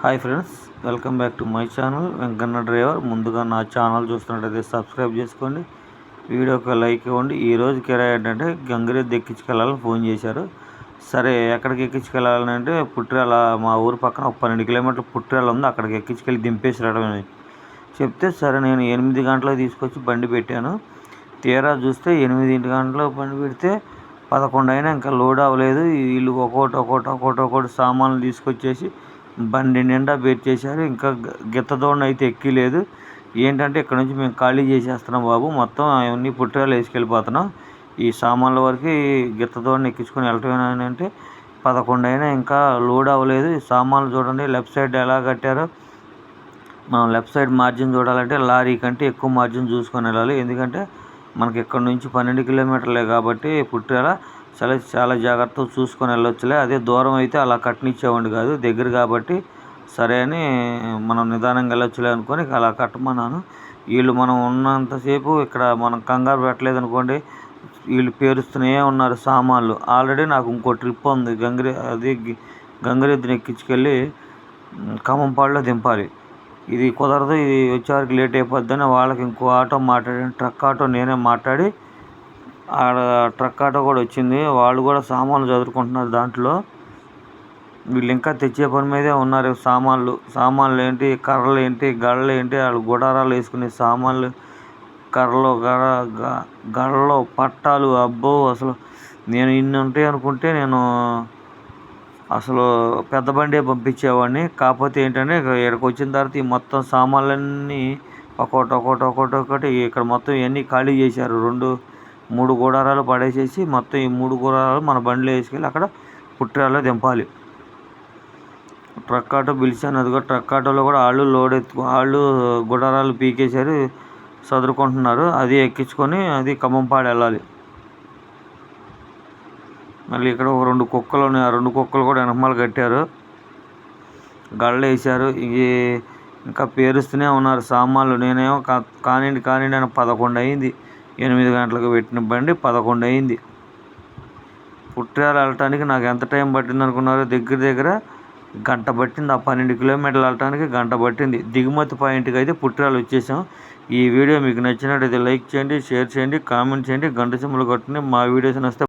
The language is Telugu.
Hi friends welcome back to my channel. Venkanna driver ముందుగా నా ఛానల్ చూస్తున్నట్టయితే సబ్స్క్రైబ్ చేసుకోండి వీడియోకి లైక్ ఇవ్వండి. ఈరోజు కిరాయి ఏంటంటే గంగిరెద్దు ఎక్కించుకెళ్ళాలని ఫోన్ చేశారు. సరే ఎక్కడికి ఎక్కించుకెళ్ళాలని అంటే పుట్టిరాల మా ఊరు పక్కన ఒక పన్నెండు కిలోమీటర్ల పుట్టిరాల ఉంది అక్కడికి ఎక్కించుకెళ్ళి దింపేసి రావడం చెప్తే సరే నేను ఎనిమిది గంటలకు తీసుకొచ్చి బండి పెట్టాను. తీరా చూస్తే ఎనిమిదింటి గంటలో బండి పెడితే పదకొండు అయినా ఇంకా లోడ్ అవ్వలేదు. వీళ్ళు ఒక్కోటి ఒక్కోటి ఒక్కోటి ఒక్కోటి సామాన్లు తీసుకొచ్చేసి బండి నిండా చేశారు. ఇంకా గిత్త గిత్తదోడిని అయితే ఎక్కిలేదు ఏంటంటే ఇక్కడ నుంచి మేము ఖాళీ చేసేస్తున్నాం బాబు. మొత్తం అవన్నీ పుట్టిరాలు వేసుకెళ్ళిపోతున్నాం. ఈ సామాన్ల వరకు గిత్త గిత్తదోడిని ఎక్కించుకొని వెళ్ళటమేనా అంటే పదకొండు అయినా ఇంకా లోడ్ అవ్వలేదు. ఈ సామాన్లు చూడండి లెఫ్ట్ సైడ్ ఎలా కట్టారో. మనం లెఫ్ట్ సైడ్ మార్జిన్ చూడాలంటే లారీ కంటే ఎక్కువ మార్జిన్ చూసుకొని వెళ్ళాలి. ఎందుకంటే మనకి ఇక్కడ నుంచి పన్నెండు కిలోమీటర్లే కాబట్టి పుట్టిరాల చాలా చాలా జాగ్రత్తగా చూసుకొని వెళ్ళొచ్చులే. అదే దూరం అయితే అలా కట్టనిచ్చేవాడిని కాదు. దగ్గర కాబట్టి సరే అని మనం నిదానంగా వెళ్ళొచ్చులే అనుకొని అలా కట్టమన్నాను. వీళ్ళు మనం ఉన్నంతసేపు ఇక్కడ మనం కంగారు పెట్టలేదు అనుకోండి వీళ్ళు పేరుస్తూనే ఉన్నారు సామాన్లు. ఆల్రెడీ నాకు ఇంకో ట్రిప్ ఉంది. గంగిరే అది గంగిరెద్దుని ఎక్కించుకెళ్ళి ఖమ్మంపాడులో దింపాలి. ఇది కుదరదు ఇది వచ్చేవారికి లేట్ అయిపోద్దని వాళ్ళకి ఇంకో ఆటో మాట్లాడి ట్రక్ ఆటో నేనే మాట్లాడి ఆడ ట్రక్ ఆటో కూడా వచ్చింది. వాళ్ళు కూడా సామాన్లు చదువుకుంటున్నారు దాంట్లో. వీళ్ళు ఇంకా తెచ్చే పని మీదే ఉన్నారు. సామాన్లు సామాన్లు ఏంటి కర్రలు ఏంటి గడలు ఏంటి వాళ్ళు గుడారాలు వేసుకునే సామాన్లు కర్రలు గడ గడలు పట్టాలు అబ్బో అసలు నేను ఇన్ని ఉంటాయి అనుకుంటే నేను అసలు పెద్ద బండే పంపించేవాడిని. కాకపోతే ఏంటంటే ఇక్కడికి వచ్చిన తర్వాత ఈ మొత్తం సామాన్లన్నీ ఒక్కొక్కటి ఒక్కొక్కటి ఒక్కొక్కటి ఒకటి ఇక్కడ మొత్తం ఇవన్నీ ఖాళీ చేశారు. రెండు మూడు గుడారాలు పడేసేసి మొత్తం ఈ మూడు గుడారాలు మన బండిలో వేసుకెళ్ళి అక్కడ పుట్టిరాలో దింపాలి. ట్రక్ ఆటో పిలిచాను అదిగో ట్రక్ ఆటోలో కూడా వాళ్ళు లోడ్ ఎత్తు వాళ్ళు గుడారాలు పీకేశారు చదువుకుంటున్నారు అది ఎక్కించుకొని అది ఖమ్మంపాడు వెళ్ళాలి. మళ్ళీ ఇక్కడ ఒక రెండు కుక్కలు ఉన్నాయి. ఆ రెండు కుక్కలు కూడా వెనకమాలు కట్టారు. గళ్ళు వేసారు ఇవి ఇంకా పేరుస్తూనే ఉన్నారు సామాన్లు. నేనేమో కానిండి కానిండి అని పదకొండు అయింది. ఎనిమిది గంటలకు పెట్టిన బండి పదకొండు అయింది. పుట్టాల వెళ్ళటానికి నాకు ఎంత టైం పట్టింది అనుకున్నారు దగ్గర దగ్గర గంట పట్టింది. ఆ పన్నెండు కిలోమీటర్లు వెళ్ళటానికి గంట పట్టింది. దిగుమతి పాయింట్కి అయితే పుట్టిరాలు వచ్చేసాం. ఈ వీడియో మీకు నచ్చినట్టయితే లైక్ చేయండి షేర్ చేయండి కామెంట్ చేయండి. గంట సింబల్ కొట్టండి. మా వీడియోస్ నచ్చితే